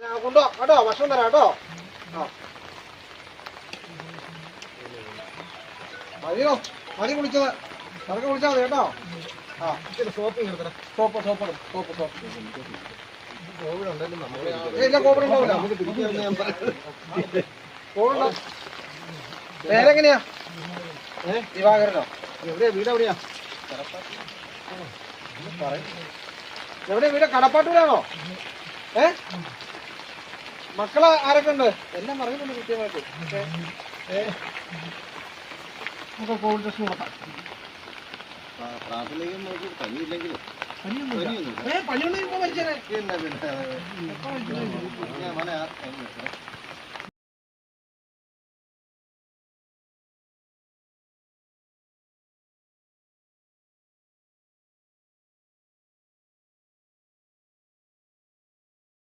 ഞാൻ കൊണ്ടുപോ കേട്ടോ ഭക്ഷണം തരാം കേട്ടോ. ആ. മതിയോ? മതി കുളിച്ചത്. അതൊക്കെ കുളിച്ചാൽ മതി കേട്ടോ. ആ. സോപ്പ് സോപ്പ് സോപ്പ് പേരെങ്ങനെയാ? ദിവാകരനോ? എവിടെയാ? വീട് എവിടെയാ? എവിടെയാ വീട് കടപ്പാട്ടൂരാണോ? ഏ? മക്കൾ ആരൊക്കെ ഉണ്ട്? എല്ലാം പറയുന്നുണ്ട് കൃത്യമായിട്ട്? നമുക്ക് കോവിഡ് ടെസ്റ്റ് പ്രാഥമികം നോക്കി പനിയില്ലെങ്കിൽ ഇപ്പൊ മരിച്ചേനെ. പിന്നെ പിന്നെ